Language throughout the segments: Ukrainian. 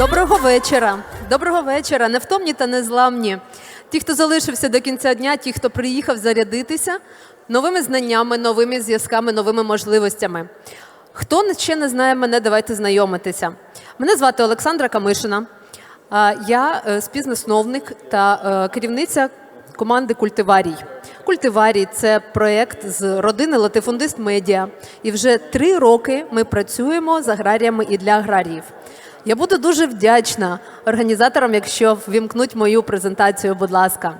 Доброго вечора. Доброго вечора. Невтомні та незламні. Ті, хто залишився до кінця дня, ті, хто приїхав зарядитися новими знаннями, новими зв'язками, новими можливостями. Хто ще не знає мене, давайте знайомитися. Мене звати Олександра Камишина. Я е, співзасновник та е, керівниця команди Культиварій. Культиварій це проєкт з родини Латифундист Медіа. І вже три роки ми працюємо з аграріями і для аграріїв. Я буду дуже вдячна організаторам, якщо ввімкнуть мою презентацію, будь ласка.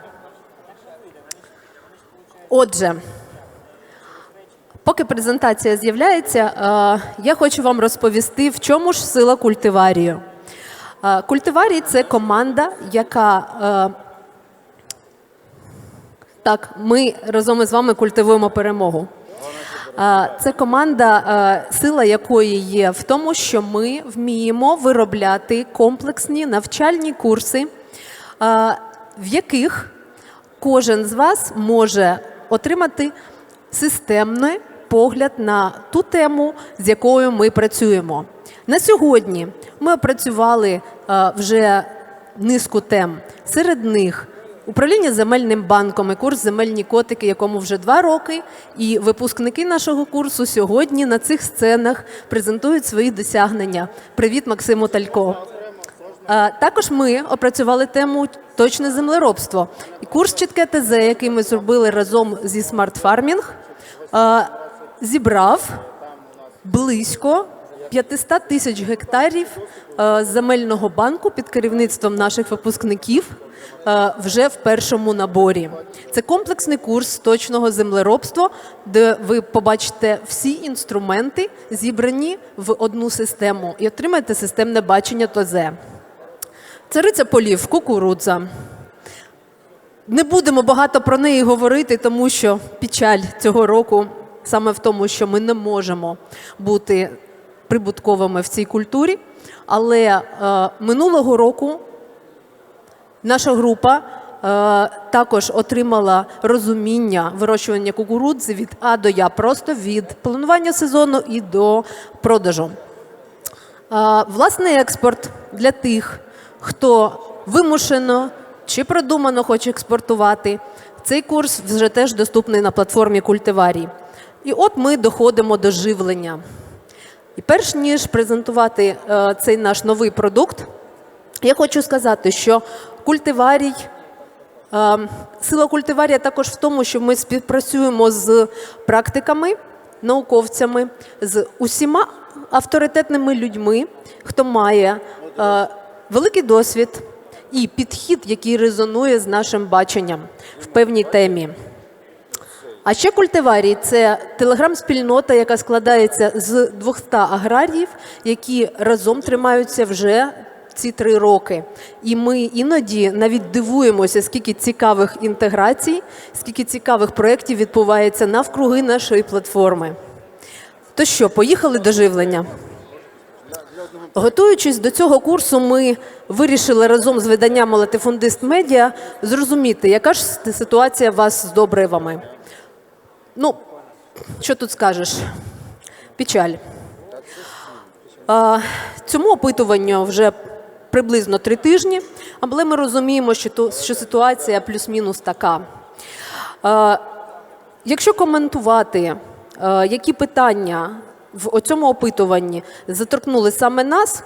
Отже, поки презентація з'являється, е, я хочу вам розповісти, в чому ж сила культиварію. Е, Культиварій це команда, яка е, так, ми разом із вами культивуємо перемогу. Це команда, сила якої є в тому, що ми вміємо виробляти комплексні навчальні курси, в яких кожен з вас може отримати системний погляд на ту тему, з якою ми працюємо. На сьогодні ми опрацювали вже низку тем. Серед них управління земельним банком і курс земельні котики, якому вже два роки. І випускники нашого курсу сьогодні на цих сценах презентують свої досягнення. Привіт, Максиму Талько. Е, Також ми опрацювали тему точне землеробство. І курс чітке ТЗ, який ми зробили разом зі Smart Farming, е, зібрав близько 500 тисяч гектарів е, земельного банку під керівництвом наших випускників е, вже в першому наборі. Це комплексний курс точного землеробства, де ви побачите всі інструменти, зібрані в одну систему, і отримаєте системне бачення ТОЗ. Цариця полів, кукурудза. Не будемо багато про неї говорити, тому що печаль цього року саме в тому, що ми не можемо бути прибутковими в цій культурі. Але е, минулого року наша група е, також отримала розуміння вирощування кукурудзи від А до Я, просто від планування сезону і до продажу. А, Власний експорт для тих, хто вимушено чи продумано хоче експортувати. Цей курс вже теж доступний на платформі Культиварій. І от ми доходимо до живлення. І перш ніж презентувати е, цей наш новий продукт, я хочу сказати, що культиварій Е, Сила культиварія також в тому, що ми співпрацюємо з практиками, науковцями, з усіма авторитетними людьми, хто має е, великий досвід і підхід, який резонує з нашим баченням в певній темі. А ще культиварій це телеграм-спільнота, яка складається з 200 аграріїв, які разом тримаються вже ці три роки. І ми іноді навіть дивуємося, скільки цікавих інтеграцій, скільки цікавих проєктів відбувається навкруги нашої платформи. То що, поїхали до живлення? Готуючись до цього курсу, ми вирішили разом з виданням Латифундист Медіа зрозуміти, яка ж ситуація вас з добривами. Ну, що тут скажеш? Печаль. Цьому опитуванню вже приблизно три тижні, але ми розуміємо, що, ситуація плюс-мінус така. Якщо коментувати, які питання в цьому опитуванні заторкнули саме нас,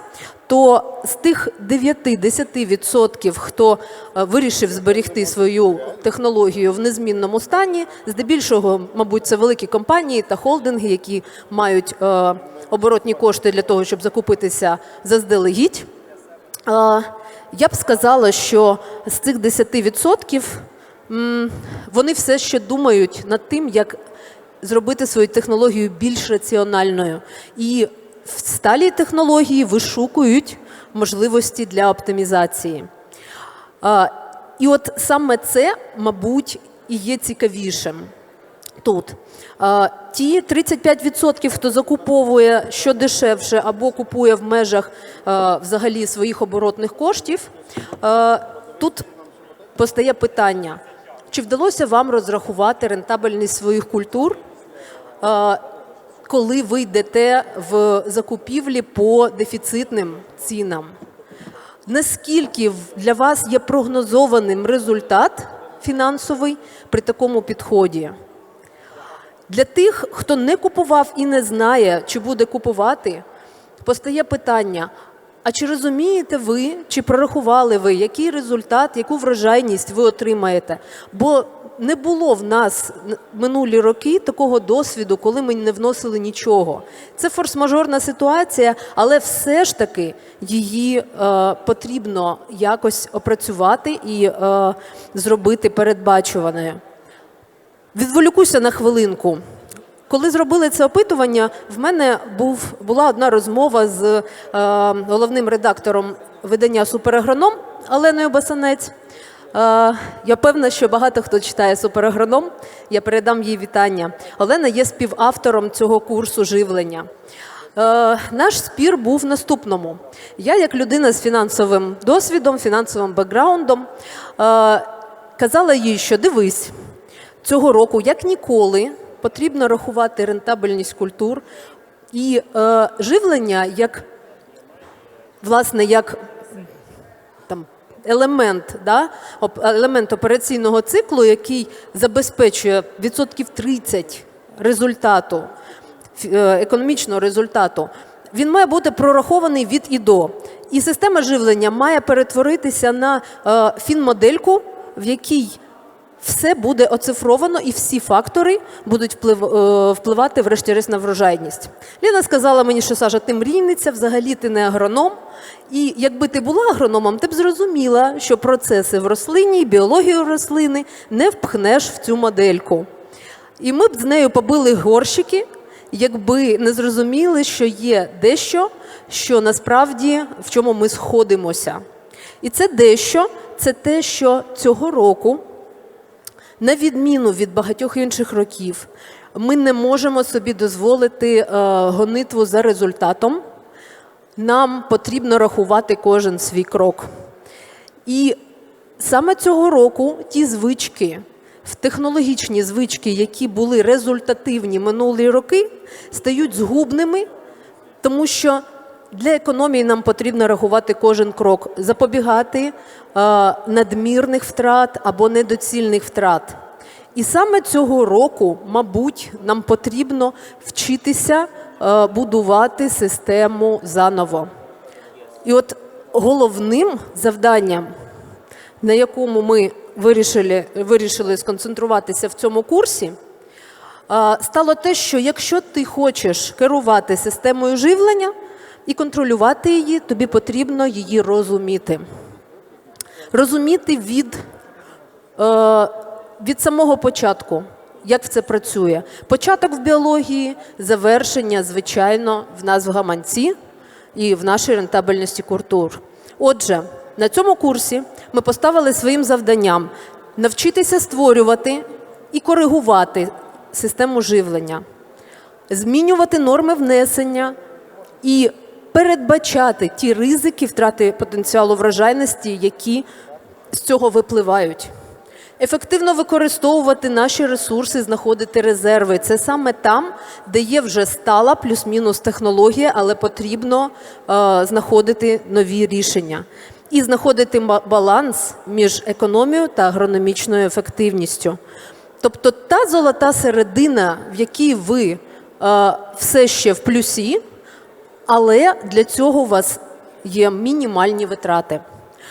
то з тих 9-10%, хто е, вирішив зберегти свою технологію в незмінному стані, здебільшого, мабуть, це великі компанії та холдинги, які мають е, оборотні кошти для того, щоб закупитися заздалегідь. Е, я б сказала, що з цих 10% вони все ще думають над тим, як зробити свою технологію більш раціональною. І в сталій технології вишукують можливості для оптимізації. І от саме це, мабуть, і є цікавішим тут. Ті 35%, хто закуповує що дешевше або купує в межах взагалі своїх оборотних коштів, тут постає питання. Чи вдалося вам розрахувати рентабельність своїх культур, коли ви йдете в закупівлі по дефіцитним цінам? наскільки для вас є прогнозованим результат фінансовий при такому підході? Для тих, хто не купував і не знає, чи буде купувати, постає питання: а чи розумієте ви, чи прорахували ви, який результат, яку врожайність ви отримаєте? Бо не було в нас минулі роки такого досвіду, коли ми не вносили нічого. Це форс-мажорна ситуація, але все ж таки її е, потрібно якось опрацювати і е, зробити передбачуваною. Відволікуся на хвилинку. Коли зробили це опитування, в мене був, була одна розмова з е, головним редактором видання Суперагроном Оленою Басанець. Е, я певна, що багато хто читає суперагроном. Я передам їй вітання. Олена є співавтором цього курсу живлення. Е, наш спір був наступному. Я, як людина з фінансовим досвідом, фінансовим бекграундом, е, казала їй, що дивись, цього року, як ніколи, потрібно рахувати рентабельність культур і живлення як, власне, як елемент, да, елемент операційного циклу, який забезпечує відсотків 30 результату, е, економічного результату, він має бути прорахований від і до. І система живлення має перетворитися на е, фінмодельку, в якій все буде оцифровано і всі фактори будуть вплив, е, впливати врешті-решт на врожайність. Ліна сказала мені, що Саша, ти мрійниця, взагалі ти не агроном. І якби ти була агрономом, ти б зрозуміла, що процеси в рослині, і біологію рослини не впхнеш в цю модельку. І ми б з нею побили горщики, якби не зрозуміли, що є дещо, що насправді в чому ми сходимося. І це дещо, це те, що цього року на відміну від багатьох інших років, ми не можемо собі дозволити е, гонитву за результатом. Нам потрібно рахувати кожен свій крок. І саме цього року ті звички, в технологічні звички, які були результативні минулі роки, стають згубними, тому що для економії нам потрібно рахувати кожен крок, запобігати е, надмірних втрат або недоцільних втрат. І саме цього року, мабуть, нам потрібно вчитися е, будувати систему заново. І от головним завданням, на якому ми вирішили, вирішили сконцентруватися в цьому курсі, а, стало те, що якщо ти хочеш керувати системою живлення і контролювати її, тобі потрібно її розуміти. Розуміти від, е, від самого початку, як це працює. Початок в біології, завершення, звичайно, в нас в гаманці і в нашій рентабельності культур. Отже, на цьому курсі ми поставили своїм завданням навчитися створювати і коригувати систему живлення, змінювати норми внесення і передбачати ті ризики втрати потенціалу врожайності, які з цього випливають. Ефективно використовувати наші ресурси, знаходити резерви. Це саме там, де є вже стала плюс-мінус технологія, але потрібно е, знаходити нові рішення. І знаходити баланс між економією та агрономічною ефективністю. Тобто та золота середина, в якій ви е, все ще в плюсі, але для цього у вас є мінімальні витрати.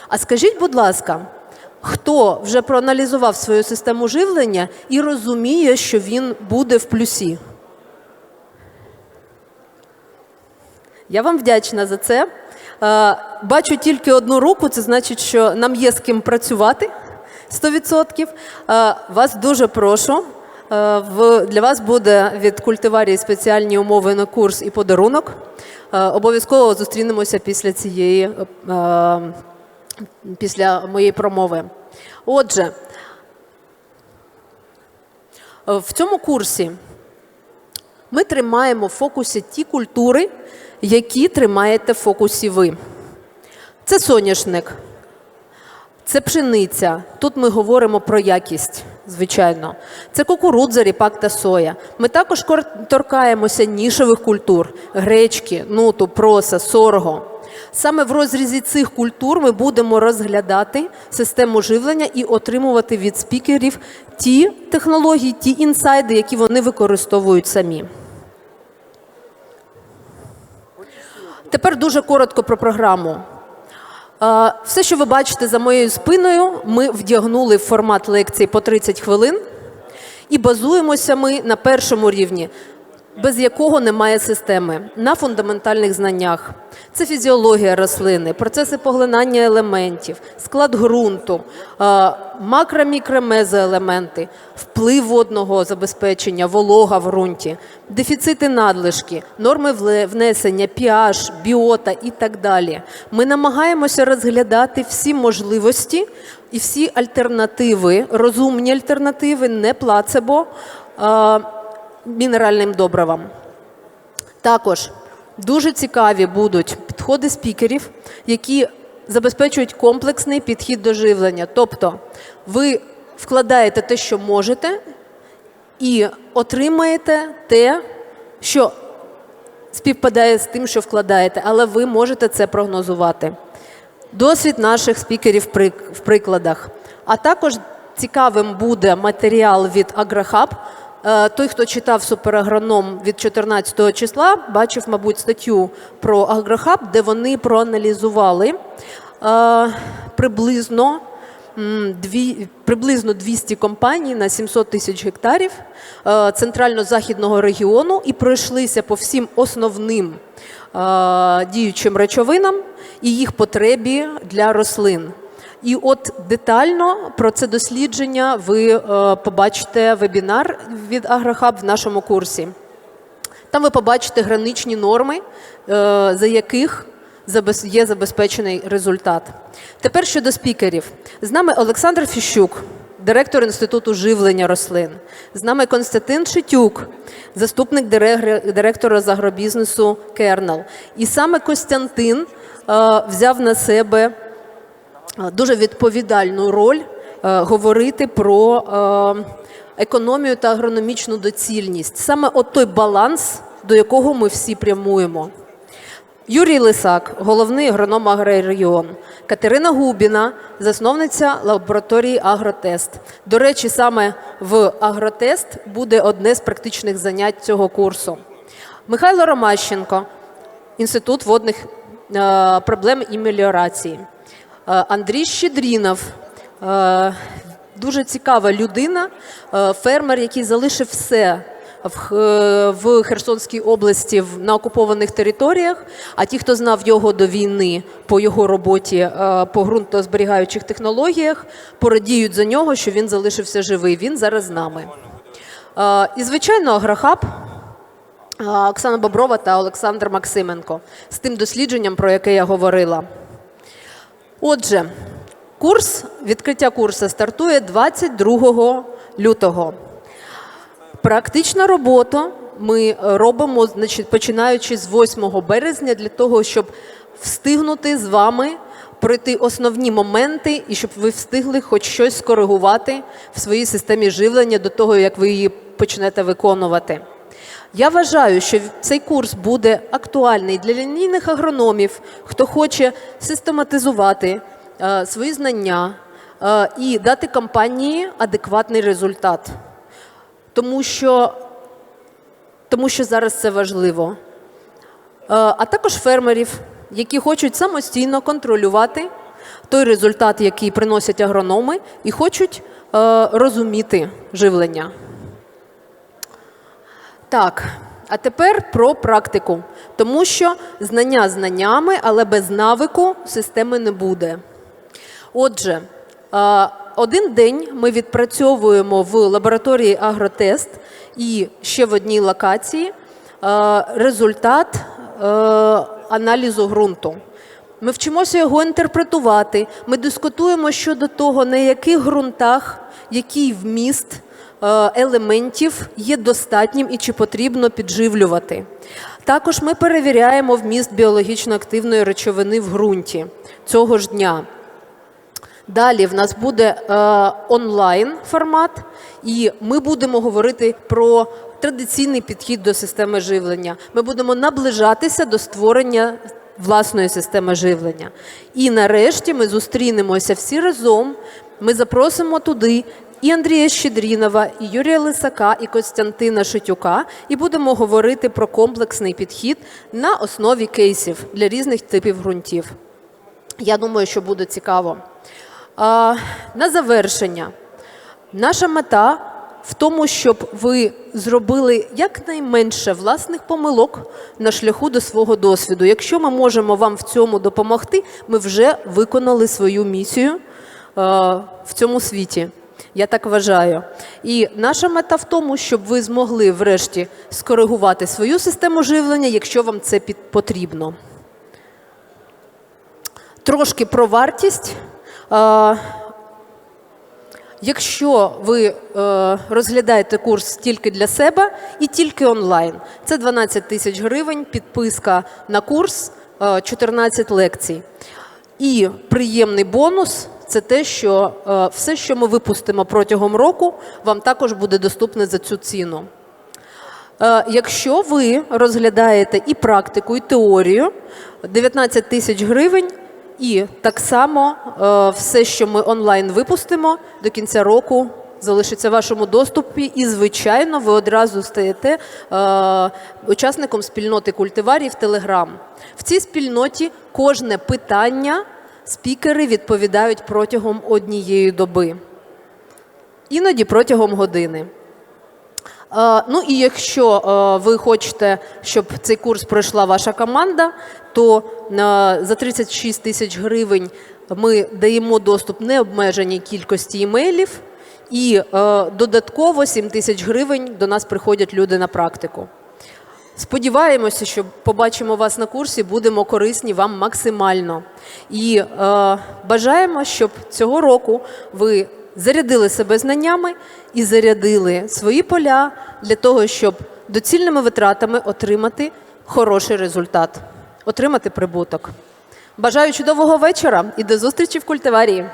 А скажіть, будь ласка, хто вже проаналізував свою систему живлення і розуміє, що він буде в плюсі? Я вам вдячна за це. Е, Бачу тільки одну руку, це значить, що нам є з ким працювати 100%. Е, Вас дуже прошу. Е, Для вас буде від культиварії спеціальні умови на курс і подарунок. Е, Обов'язково зустрінемося після цієї е, після моєї промови. Отже, в цьому курсі ми тримаємо в фокусі ті культури, які тримаєте в фокусі ви. Це соняшник, це пшениця. Тут ми говоримо про якість, звичайно. Це кукурудза, ріпак та соя. Ми також торкаємося нішевих культур: гречки, нуту, проса, сорго. Саме в розрізі цих культур ми будемо розглядати систему живлення і отримувати від спікерів ті технології, ті інсайди, які вони використовують самі. Тепер дуже коротко про програму. Все, що ви бачите за моєю спиною, ми вдягнули в формат лекції по 30 хвилин. І базуємося ми на першому рівні, без якого немає системи, на фундаментальних знаннях. Це фізіологія рослини, процеси поглинання елементів, склад ґрунту, макро-мікро-мезоелементи, вплив водного забезпечення, волога в ґрунті, дефіцити надлишки, норми внесення, pH, біота і так далі. Ми намагаємося розглядати всі можливості і всі альтернативи, розумні альтернативи, не плацебо мінеральним добривам. Також дуже цікаві будуть підходи спікерів, які забезпечують комплексний підхід до живлення. Тобто ви вкладаєте те, що можете, і отримаєте те, що співпадає з тим, що вкладаєте, але ви можете це прогнозувати. Досвід наших спікерів в прикладах. А також цікавим буде матеріал від Агрохаб. Е, Той, хто читав суперагроном від 14 числа, бачив, мабуть, статтю про Агрохаб, де вони проаналізували е, приблизно дві, приблизно 200 компаній на 700 тисяч гектарів е, центрально-західного регіону і пройшлися по всім основним діючим речовинам і їх потребі для рослин. І от детально про це дослідження ви е, побачите вебінар від Агрохаб в нашому курсі. Там ви побачите граничні норми, е, за яких є забезпечений результат. Тепер щодо спікерів. З нами Олександр Фіщук, директор Інституту живлення рослин. З нами Константин Шитюк, заступник директора з агробізнесу Кернел. І саме Костянтин е, взяв на себе дуже відповідальну роль е, говорити про е, економію та агрономічну доцільність. Саме от той баланс, до якого ми всі прямуємо. Юрій Лисак, головний агроном агрорегіон. Катерина Губіна, засновниця лабораторії Агротест. До речі, саме в Агротест буде одне з практичних занять цього курсу. Михайло Ромащенко, Інститут водних е, проблем і меліорації. Е, Андрій Щедрінов, е, дуже цікава людина, е, фермер, який залишив все в, Херсонській області на окупованих територіях. А ті, хто знав його до війни по його роботі по ґрунтозберігаючих технологіях, порадіють за нього, що він залишився живий. Він зараз з нами. І, звичайно, Агрохаб. Оксана Боброва та Олександр Максименко з тим дослідженням, про яке я говорила. Отже, курс, відкриття курсу стартує 22 лютого. Практична робота ми робимо, значить, починаючи з 8 березня, для того, щоб встигнути з вами пройти основні моменти і щоб ви встигли хоч щось скоригувати в своїй системі живлення до того, як ви її почнете виконувати. Я вважаю, що цей курс буде актуальний для лінійних агрономів, хто хоче систематизувати е, свої знання е, і дати компанії адекватний результат. Тому що, тому що зараз це важливо. Е, А також фермерів, які хочуть самостійно контролювати той результат, який приносять агрономи, і хочуть е, розуміти живлення. Так, а тепер про практику. Тому що знання знаннями, але без навику системи не буде. Отже, один день ми відпрацьовуємо в лабораторії Агротест і ще в одній локації результат аналізу ґрунту. Ми вчимося його інтерпретувати. Ми дискутуємо щодо того, на яких ґрунтах який вміст елементів є достатнім і чи потрібно підживлювати. Також ми перевіряємо вміст біологічно активної речовини в ґрунті цього ж дня. Далі в нас буде е, онлайн формат, і ми будемо говорити про традиційний підхід до системи живлення. Ми будемо наближатися до створення власної системи живлення. І нарешті ми зустрінемося всі разом. Ми запросимо туди і Андрія Щедрінова, і Юрія Лисака, і Костянтина Шитюка, і будемо говорити про комплексний підхід на основі кейсів для різних типів ґрунтів. Я думаю, що буде цікаво. А, на завершення. Наша мета в тому, щоб ви зробили якнайменше власних помилок на шляху до свого досвіду. Якщо ми можемо вам в цьому допомогти, ми вже виконали свою місію е, в цьому світі. Я так вважаю. І наша мета в тому, щоб ви змогли врешті скоригувати свою систему живлення, якщо вам це потрібно. Трошки про вартість. Якщо ви е, розглядаєте курс тільки для себе і тільки онлайн, це 12 тисяч гривень, підписка на курс, е, 14 лекцій. І приємний бонус це те, що е, все, що ми випустимо протягом року, вам також буде доступне за цю ціну. Е, Якщо ви розглядаєте і практику, і теорію, 19 тисяч гривень, і так само е, все, що ми онлайн випустимо до кінця року, залишиться в вашому доступі, і, звичайно, ви одразу стаєте учасником спільноти культиварів Telegram. В цій спільноті кожне питання спікери відповідають протягом однієї доби, іноді протягом години. Е, Ну і якщо е, ви хочете, щоб цей курс пройшла ваша команда, то е, за 36 тисяч гривень ми даємо доступ необмеженій кількості імейлів, і додатково 7 тисяч гривень до нас приходять люди на практику. Сподіваємося, що побачимо вас на курсі, будемо корисні вам максимально. І е, бажаємо, щоб цього року ви зарядили себе знаннями і зарядили свої поля для того, щоб доцільними витратами отримати хороший результат, отримати прибуток. Бажаю чудового вечора і до зустрічі в культиварії.